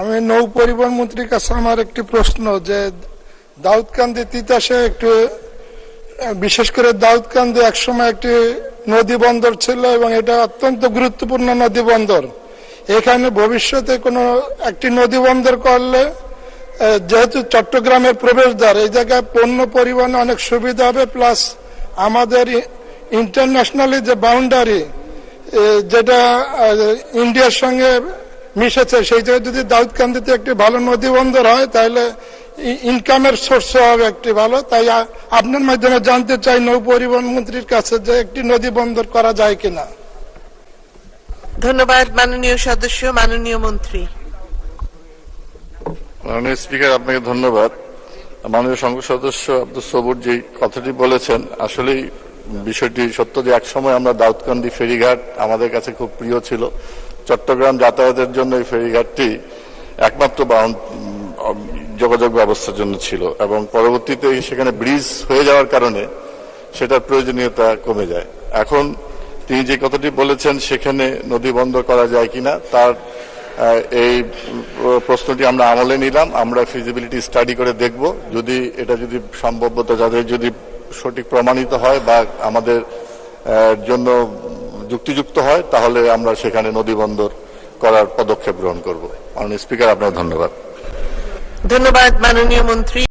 আমি নৌ পরিবহন মন্ত্রীর কাছে আমার একটি প্রশ্ন যে দাউদকান্দি তিতাসে একটু বিশেষ করে দাউদকান্দি একসময় একটি নদী বন্দর ছিল এবং এটা অত্যন্ত গুরুত্বপূর্ণ নদী বন্দর। এখানে ভবিষ্যতে কোনো একটি নদী বন্দর করলে যেহেতু চট্টগ্রামের প্রবেশদ্বার, এই জায়গায় পণ্য পরিবহনে অনেক সুবিধা হবে, প্লাস আমাদের ইন্টারন্যাশনালি যে বাউন্ডারি যেটা ইন্ডিয়ার সঙ্গে মিশেছে। সেই জায়গায় যদি দাউদকান্দিতে একটি ভালো নদী বন্দর হয় তাহলে ইনকামের সোর্স হবে একটি ভালো। তাই আপনার মাধ্যমে জানতে চাই নৌ পরিবহন মন্ত্রীর কাছে যে একটি নদী বন্দর করা যায় কিনা। ধন্যবাদ মাননীয় সদস্য মাননীয় মন্ত্রী। মাননীয় স্পিকার আপনাকে ধন্যবাদ। মাননীয় সংসদ সদস্য আব্দুল সবুর যে কথাটি বলেছেন আসলেই বিষয়টি সত্য যে একসময় আমরা দাউদকান্দি ফেরিঘাট আমাদের কাছে খুব প্রিয় ছিল। চট্টগ্রাম যাতায়াতের জন্য এই ফেরিঘাটটি একমাত্র বাহন যোগাযোগ ব্যবস্থার জন্য ছিল এবং পরবর্তীতে সেখানে ব্রিজ হয়ে যাওয়ার কারণে সেটার প্রয়োজনীয়তা কমে যায়। এখন তিনি যে কথাটি বলেছেন, সেখানে নদী বন্ধ করা যায় কিনা, তার এই প্রশ্নটি আমরা আমলে নিলাম। আমরা ফিজিবিলিটি স্টাডি করে দেখব। যদি এটা যদি সম্ভবত যাদের যদি সঠিক প্রমাণিত হয় বা আমাদের জন্য যুক্তিযুক্ত হয়, তাহলে আমরা সেখানে নদী বন্দর করার পদক্ষেপ গ্রহণ করব। মাননীয় স্পিকার আপনার ধন্যবাদ। ধন্যবাদ, মাননীয় মন্ত্রী।